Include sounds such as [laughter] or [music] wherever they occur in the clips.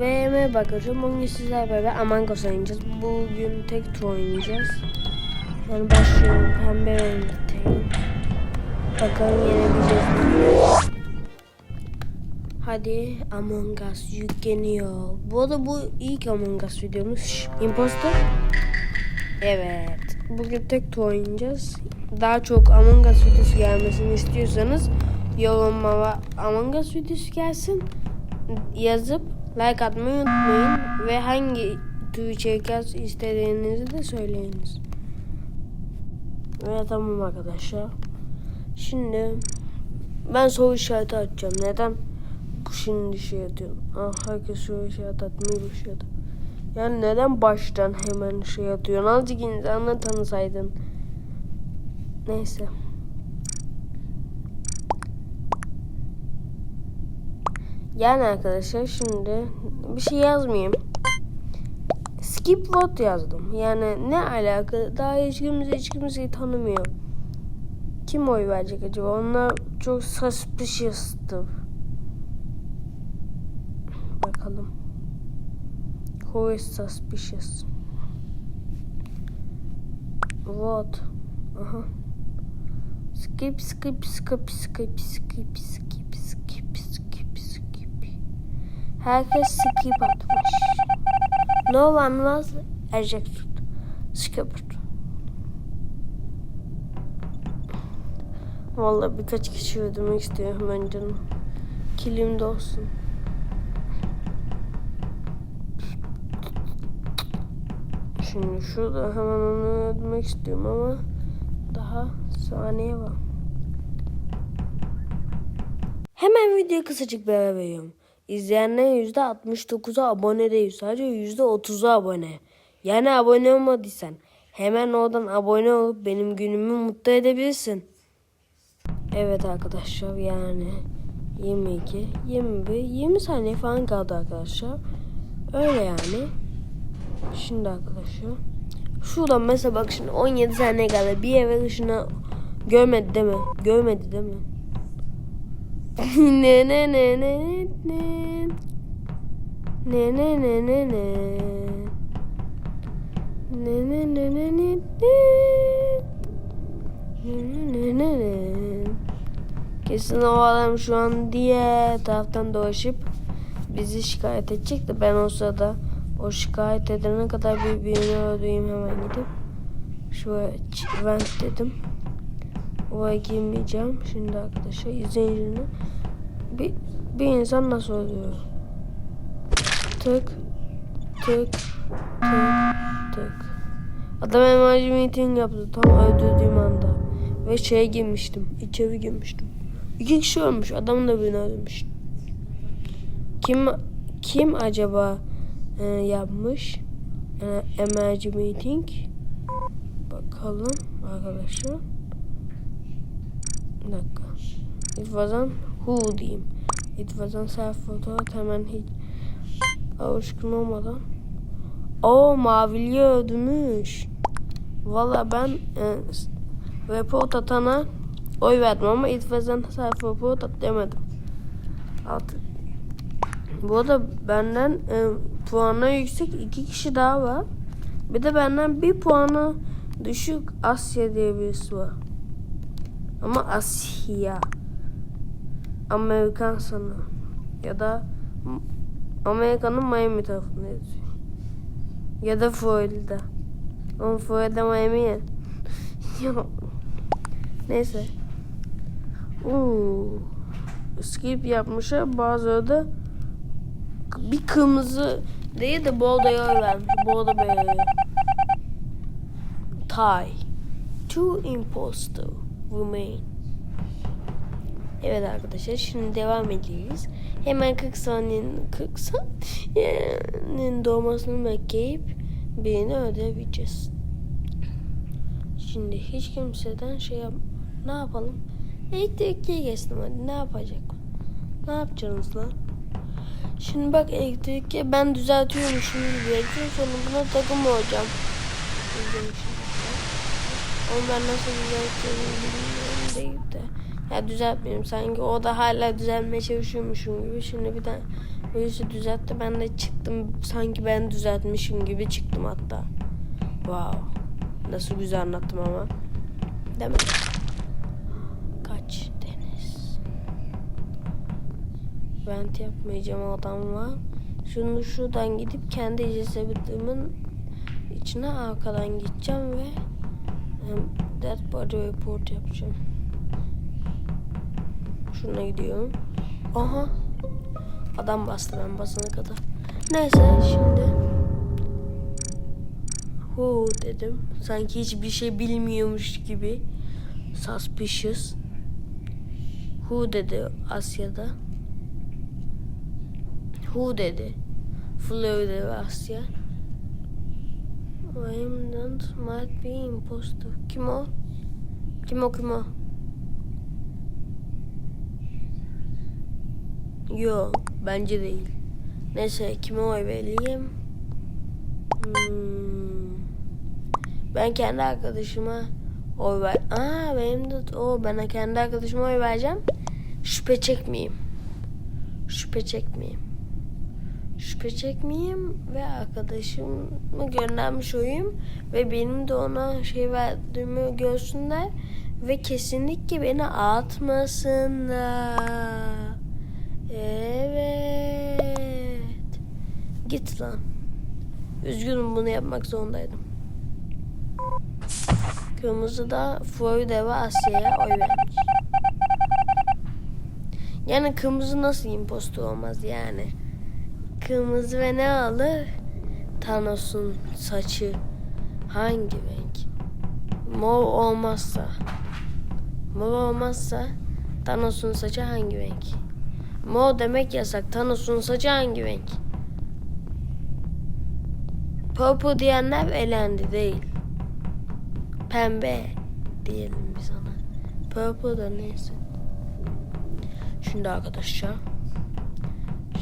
Ve merhaba arkadaşlar. Bugün sizlerle beraber Among Us oynayacağız. Bugün tek tur oynayacağız. Yani başlıyorum. Pembe renkteyim. Bakalım yenebileceğiz mi? Hadi Among Us yükleniyor. Bu arada bu ilk Among Us videomuz. Imposter. Evet. Bugün tek tur oynayacağız. Daha çok Among Us videosu gelmesini istiyorsanız yorumlara Among Us videosu gelsin yazıp like atmayı unutmayın ve hangi tür içerikler istediğinizi de söyleyiniz. Ve tamam arkadaşlar. Şimdi ben soru işareti atacağım. Neden şimdi şey atıyorum? Ah herkes soru işareti atmayı başladı. Yani neden baştan hemen şey atıyorsun? Azıcık insanları tanısaydın. Neyse. Yani arkadaşlar şimdi bir şey yazmayayım. Skip vote yazdım. Yani ne alaka? Daha hiç kimse hiç kimseyi tanımıyor. Kim oy verecek acaba? Onlar çok suspicious'tı. Bakalım. Who is suspicious? Vote. Aha. Skip, skip, skip, skip, skip, skip, skip, skip. Herkes skip atmış. No one was ejected. Skipped. Vallahi birkaç kişi öldürmek istiyorum ben canım. Kilimde olsun. Şimdi şurada hemen onu öldürmek istiyorum ama daha saniye var. Hemen videoyu kısacık bir ara veriyorum. İzleyenlerin %69'u abone değil. Sadece %30'u abone. Yani abone olmadıysan hemen oradan abone olup benim günümü mutlu edebilirsin. Evet arkadaşlar yani 22, 21, 20 saniye falan kaldı arkadaşlar. Öyle yani. Şimdi arkadaşlar. Şuradan mesela bak şimdi 17 saniye kaldı. Bir eve ışını görmedi değil mi? Görmedi değil mi? Ne ne ne ne ne. Ne ne ne ne ne. Ne ne ne ne ne ne. Ne ne ne Kesin o adam şu an diğer taraftan dolaşıp bizi şikayet edecek de ben o sırada o şikayet edene kadar bir birini öldüreyim hemen gidip. Şuraya vent dedim. Oraya girmeyeceğim. Şimdi arkadaşlar şimdi. Bir, bir insan nasıl oluyor? Tık tık tık tık. Adam emoji meeting yaptı tam öldürdüğüm anda. Ve şeye girmiştim. içeri girmiştim. İki kişi ölmüş. Adam da birini öldürmüş. Kim kim acaba e, yapmış? E, emoji meeting. Bakalım arkadaşlar. Bir dakika. It wasn't who diyeyim. It wasn't self photo hemen hiç alışkın olmadan. O maviliği öldürmüş. Valla ben e, report atana oy verdim ama it wasn't self report at demedim. Artık. Bu arada benden e, puanı yüksek iki kişi daha var. Bir de benden bir puanı düşük Asya diye birisi var. Ama Asya. Amerikan sanı. Ya da Amerika'nın Miami tarafında yazıyor. Ya da Florida. Ama Florida Miami ya. [laughs] Neyse. Uuu. Skip yapmışlar. Bazıları da bir kırmızı değil de bol da yol vermiş. Bol da böyle. Tie. Two imposter remain. Evet arkadaşlar şimdi devam edeceğiz. Hemen 40 saniyenin 40 saniyenin doğmasını bekleyip birini öldürebileceğiz. Şimdi hiç kimseden şey yap ne yapalım? Elektrikliye geçtim hadi ne yapacak? Ne yapacaksınız lan? Şimdi bak elektrikli ben düzeltiyormuşum gibi. Gün sonunda takım olacağım. Onu ben nasıl düzeltiyorum bilmiyorum değil de. Ya düzeltmiyorum sanki o da hala düzelmeye çalışıyormuşum gibi. Şimdi bir tane Birisi düzeltti ben de çıktım. Sanki ben düzeltmişim gibi çıktım hatta. Wow. Nasıl güzel anlattım ama. Değil mi? Kaç Deniz. Vent yapmayacağım adam var. Şunu şuradan gidip kendi cesedimin içine arkadan gideceğim ve dead body report yapacağım. Şuna gidiyorum. Aha. Adam bastı ben basana kadar. Neyse şimdi. Hu dedim. Sanki hiçbir şey bilmiyormuş gibi. Suspicious. Hu dedi Asya'da. Hu dedi. Florida ve Asya. Not might be imposter. Kim o? Kim o kim o? Yok bence değil. Neyse kime oy vereyim? Hmm. Ben kendi arkadaşıma oy ver. Aa benim de o ben kendi arkadaşıma oy vereceğim. Şüphe çekmeyeyim. Şüphe çekmeyeyim. Şüphe çekmeyeyim ve arkadaşımı göndermiş olayım ve benim de ona şey verdiğimi görsünler ve kesinlikle beni atmasınlar. Evet. Git lan. Üzgünüm bunu yapmak zorundaydım. Kırmızı da Florida ve Asya'ya oy vermiş. Yani kırmızı nasıl impostor olmaz yani? Kırmızı ve ne alır? Thanos'un saçı hangi renk? Mor olmazsa Mor olmazsa Thanos'un saçı hangi renk? Mor demek yasak. Thanos'un saçı hangi renk? Purple diyenler elendi değil. Pembe diyelim biz ona. Purple da neyse. Şimdi arkadaşlar.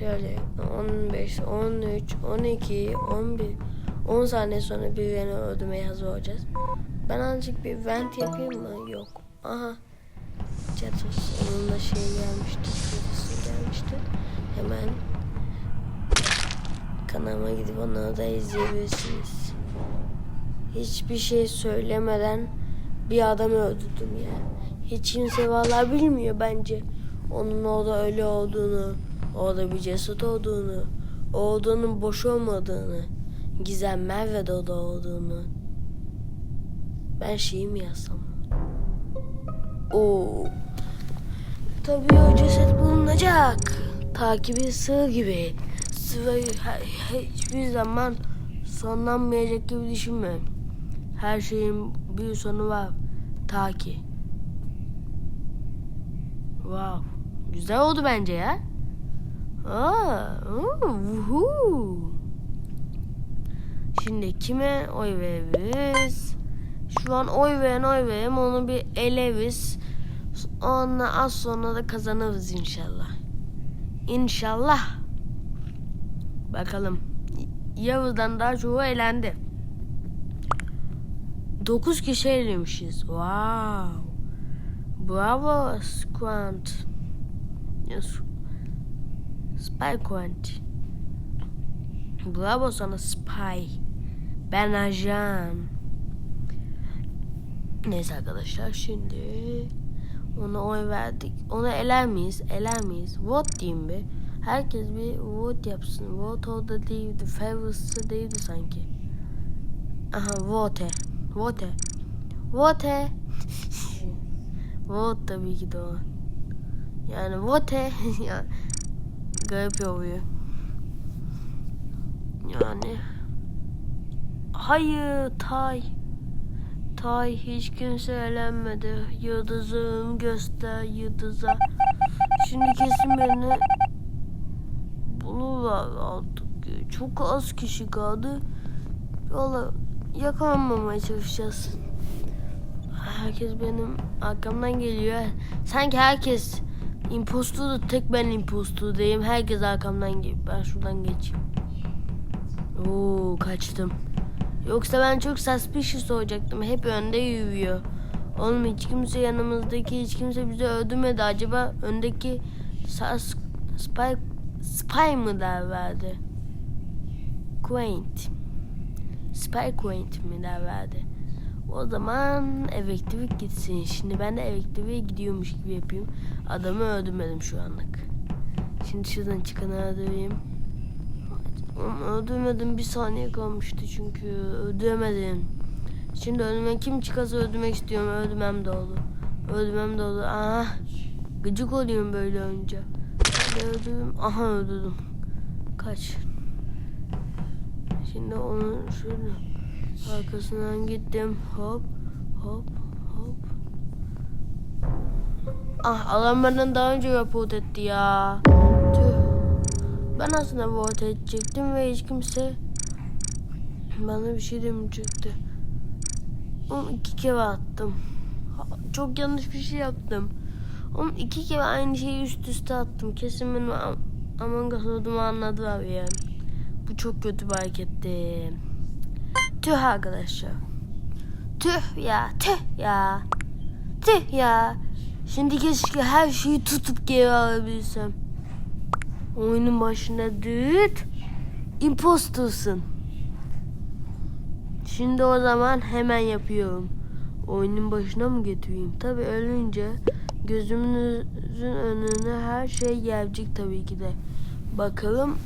Şöyle 15, 13, 12, 11, 10 saniye sonra birilerini öldürmeye hazır olacağız. Ben azıcık bir vent yapayım mı? Yok. Aha. Catus onunla şey gelmişti. Birisi gelmişti. Hemen kanalıma gidip onları da izleyebilirsiniz. Hiçbir şey söylemeden bir adamı öldürdüm ya. Hiç kimse vallahi bilmiyor bence. Onun orada ölü olduğunu, orada bir ceset olduğunu, o odanın boş olmadığını, Gizem Merve'de oda olduğunu. Ben şeyi mi yazsam? Oo. Tabii o ceset bulunacak. Takibi sığ gibi. Sıvayı he- hiçbir zaman sonlanmayacak gibi düşünme. Her şeyin bir sonu var. Ta ki. Wow. Güzel oldu bence ya. Aa, oo, vuhu. Şimdi kime oy veririz? Şu an oy veren oy veren onu bir eleriz. Onunla az sonra da kazanırız inşallah. İnşallah. Bakalım. Yavuz'dan daha çoğu elendi. 9 kişi elemişiz. Wow. Bravo Squant. Yes. Spy Quant. Bravo sana Spy. Ben ajan. Neyse arkadaşlar şimdi ona oy verdik. Ona eler miyiz? Eler miyiz? Vote diyeyim bir. Herkes bir vote yapsın. Vote orada değildi. Favorite'sı değildi sanki. Aha vote. Vote. Vote. [laughs] vote tabii ki de o. Yani vote. [laughs] garip oluyor. Yani hayır Tay. Tay hiç kimse eğlenmedi. Yıldızım göster yıldıza. Şimdi kesin beni bulurlar artık. Çok az kişi kaldı. Valla yakalanmamaya çalışacağız. Herkes benim arkamdan geliyor. Sanki herkes impostor da tek ben impostor değilim. Herkes arkamdan geliyor. Ben şuradan geçeyim. Oo kaçtım. Yoksa ben çok suspicious olacaktım. Hep önde yürüyor. Oğlum hiç kimse yanımızdaki hiç kimse bizi öldürmedi. Acaba öndeki sus, spy Spy mı derlerdi? Quaint. Spy Quaint mi derlerdi? O zaman elektrik gitsin. Şimdi ben de elektriğe gidiyormuş gibi yapayım. Adamı öldürmedim şu anlık. Şimdi şuradan çıkanı öldüreyim. Öldürmedim bir saniye kalmıştı çünkü öldüremedim. Şimdi önüme kim çıkarsa öldürmek istiyorum. Öldürmem de olur. Öldürmem de olur. Aha. Gıcık oluyorum böyle önce. Öldürdüm. Aha öldürdüm. Kaç. Şimdi onun şöyle arkasından gittim. Hop hop hop. Ah adam benden daha önce report etti ya. Tüh. Ben aslında vote edecektim ve hiç kimse bana bir şey demeyecekti. Onu iki kere attım. Çok yanlış bir şey yaptım. Oğlum iki kere aynı şeyi üst üste attım. Kesin benim Am- Among Us olduğumu anladılar ya. Bu çok kötü bir hareketti. Tüh arkadaşlar. Tüh ya, tüh ya. Tüh ya. Şimdi keşke her şeyi tutup geri alabilsem. Oyunun başında düt. Impostorsun. Şimdi o zaman hemen yapıyorum. Oyunun başına mı getireyim? Tabi ölünce gözümüzün önüne her şey gelecek tabii ki de. Bakalım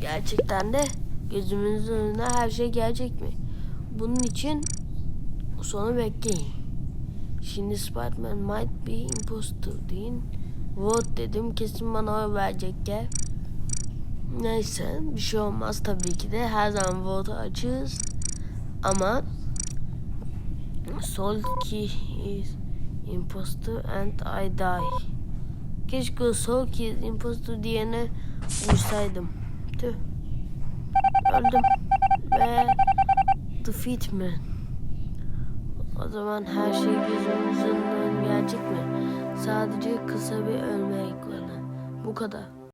gerçekten de gözümüzün önüne her şey gelecek mi? Bunun için sonu bekleyin. Şimdi Spiderman might be imposter deyin. Vote dedim kesin bana oy verecekler. Neyse bir şey olmaz tabii ki de her zaman vote açığız. Ama Sol key is imposter and I die. Keşke sol is imposter diyene vursaydım. Tüh. Öldüm. Ve defeat mi? O zaman her şey gözümüzün önüne gelecek mi? Sadece kısa bir ölme ekranı. Bu kadar.